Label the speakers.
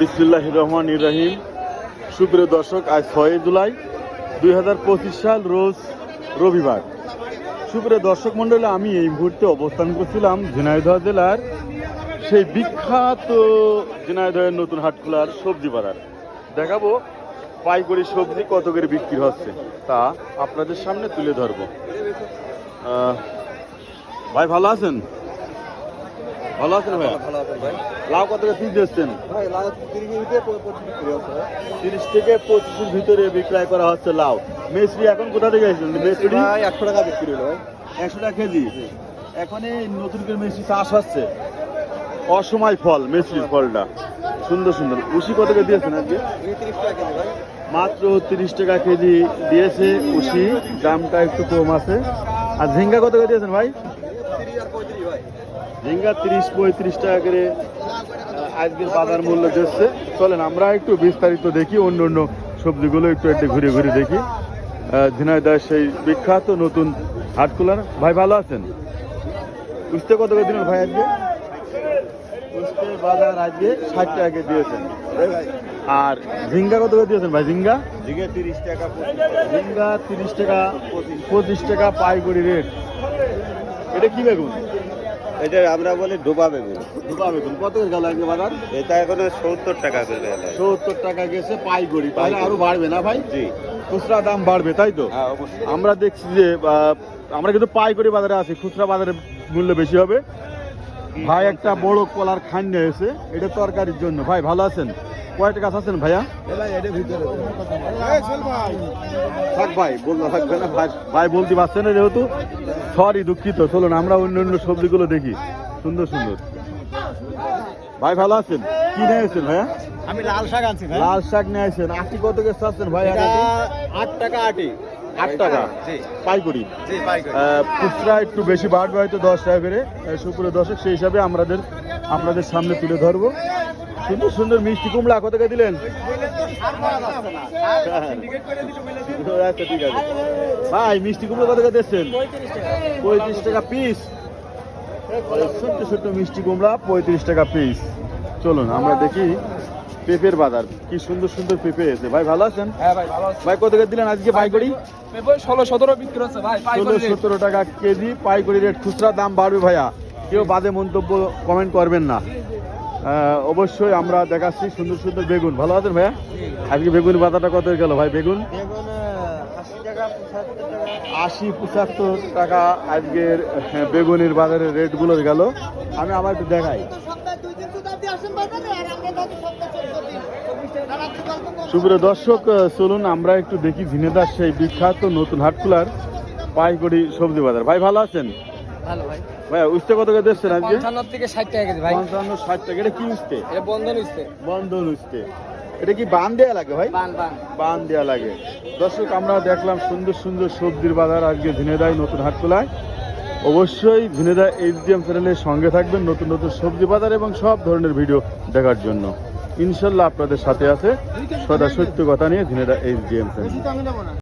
Speaker 1: বিসমুল্লাহ রহমান রহিম। সুপ্রিয় দর্শক, আজ ছয় জুলাই দুই হাজার পঁচিশ সাল, রোজ রবিবার। সুপ্রিয় দর্শক মণ্ডলী, আমি এই মুহূর্তে অবস্থান করছিলাম ঝিনাইদহ জেলার সেই বিখ্যাত ঝিনাইদহের নতুন হাট খোলার সবজি বাজার। দেখাবো পাইকারি সবজি কত করে বিক্রি হচ্ছে, তা আপনাদের সামনে তুলে ধরবো। ভাই, ভালো আছেন? ভালো আছেন ভাই?
Speaker 2: ভালো আছেন ভাই।
Speaker 1: লাউ কত পিস দিচ্ছেন
Speaker 2: ভাই লাগাত তিরিশ
Speaker 1: থেকে পঁচিশের ভিতরে বিক্রয় করা হচ্ছে লাউ। মেসরি এখন কোথা থেকে আসছেন মেসরি
Speaker 2: ভাই একশো টাকা বিক্রি হলো ভাই।
Speaker 1: একশো টাকা কেজি? এখন এই নতুন করে মেসরি চাষ হচ্ছে। অসময় ফল মেসরির ফলটা। সুন্দর সুন্দর। উশি কত করে দিয়েছেন আজকে? মাত্র তিরিশ টাকা কেজি দিয়েছে উশি দামটা একটু কম আছে। আর ঝিঙ্গা কত করে দিয়েছেন ভাই
Speaker 2: তিরিশ আর পঁয়ত্রিশ ভাই
Speaker 1: ঝিঙ্গা তিরিশ পঁয়ত্রিশ টাকা করে আজকের বাজার মূল্য দিচ্ছে চলেন আমরা একটু বিস্তারিত দেখি অন্য অন্য সবজিগুলো একটু একটু ঘুরে ঘুরে দেখি। আহ, ঝিনাইদহের সেই বিখ্যাত নতুন হাটকুলার ভাই ভালো আছেন? বুঝতে কত দিলেন ভাই আজকে? উস্তে বাজার আজকে ষাট টাকা দিয়েছেন। আর ঝিঙ্গা কত করে দিয়েছেন ভাই? ঝিঙ্গা?
Speaker 2: ঝিঙে তিরিশ টাকা।
Speaker 1: ঝিঙ্গা তিরিশ টাকা পঁচিশ টাকা পাইকারি রেট। এটা কি বেগুন?
Speaker 2: এটা আমরা বলি ডোবা বেগুন।
Speaker 1: দুটা বেগুন। কত করে গেল আজকে বাজার?
Speaker 2: এটা এখন সত্তর টাকা করে
Speaker 1: সত্তর টাকা গেছে পাইকারি তাহলে আরও বাড়বে না ভাই?
Speaker 2: জি।
Speaker 1: খুচরা দাম বাড়বে তাই তো?
Speaker 2: হ্যাঁ
Speaker 1: আমরা দেখছি যে আমরা কিন্তু পাইকারি বাজারে আছি খুচরা বাজারে মূল্য বেশি হবে। ভাই একটা বড় কলার খান নিয়ে এসে এটা তরকারির জন্য। ভাই ভালো আছেন? কয়টা গাছ আছেন ভাইয়া?
Speaker 2: ভাই
Speaker 1: থাক ভাই বলতে থাকবে না ভাই ভাই বলতে পারছে না যেহেতু। সরি দুঃখিত। চলুন আমরা অন্য অন্য সবজিগুলো দেখি। সুন্দর সুন্দর। ভাই ভালো আছেন? কি নিয়ে এসেছেন ভাইয়া?
Speaker 2: আমি লাল শাক আনছি
Speaker 1: লাল শাক নিয়ে আসেন আটি কত করে চাচ্ছেন ভাই আট
Speaker 2: টাকা আটি।
Speaker 1: আট টাকা? আহ, খুচরা একটু বেশি বাড়বে হয়তো দশ টাকা করে। সুপুরে দশক সেই হিসাবে আমাদের আপনাদের সামনে তুলে ধরবো। সুন্দর সুন্দর মিষ্টি কুমড়া কত করে দিলেন? আচ্ছা ঠিক আছে ভাই মিষ্টি কুমড়া কত করে দিচ্ছেন? পঁয়ত্রিশ টাকা পিস ছোট্ট ছোট্ট মিষ্টি কুমড়া পঁয়ত্রিশ টাকা পিস চলুন আমরা দেখি পেঁপের বাজার। কি সুন্দর সুন্দর পেঁপে এসে ভাই ভালো আছেন?
Speaker 3: হ্যাঁ ভাই
Speaker 1: কত করে দিলেন আজকে পাইকারি?
Speaker 3: ষোলো সতেরো বিক্রি হচ্ছে ভাই
Speaker 1: ষোলো সতেরো টাকা কেজি পাইকারি রেট। খুচরা দাম বাড়বে ভাইয়া। কেউ বাদে মন্তব্য কমেন্ট করবেন না। অবশ্যই আমরা দেখাচ্ছি সুন্দর সুন্দর বেগুন। ভালো আছেন ভাইয়া? আজকে বেগুন বাজারটা কত গেল ভাই বেগুন?
Speaker 2: আশি পঁচাত্তর টাকা
Speaker 1: আজকের হ্যাঁ, বেগুনের বাজারের রেটগুলো গেল। আমি আবার একটু দেখাই।
Speaker 4: আমরা।
Speaker 1: সুপ্রিয় দর্শক চলুন আমরা একটু দেখি ঝিনেদার সেই বিখ্যাত নতুন হাটকুলার পাইকারি সবজি বাজার। ভাই ভালো আছেন?
Speaker 3: ভালো ভাই
Speaker 1: ভাইয়া উঠতে কত করে দিচ্ছেন আজকে?
Speaker 3: থেকে ষাট টাকা কেজি ভাই।
Speaker 1: পঞ্চান্ন ষাট টাকা। এটা কি উঠতে
Speaker 3: এটা বন্ধন হচ্ছে
Speaker 1: বন্ধন উঠতে এটা কি বান দেয়া লাগে ভাই?
Speaker 3: বান বান।
Speaker 1: বান দেওয়া লাগে। দর্শক আমরা দেখলাম সুন্দর সুন্দর সবজির বাজার আজকে ঝিনেদায় নতুন হাটখোলায় অবশ্যই ঝিনেদা এইচডিএম চ্যানেলের সঙ্গে থাকবেন নতুন নতুন সবজি বাজার এবং সব ধরনের ভিডিও দেখার জন্য। ইনশাল্লাহ আপনাদের সাথে আছে সদা সত্য কথা নিয়ে ঝিনেদা এইচডিএম চ্যানেল।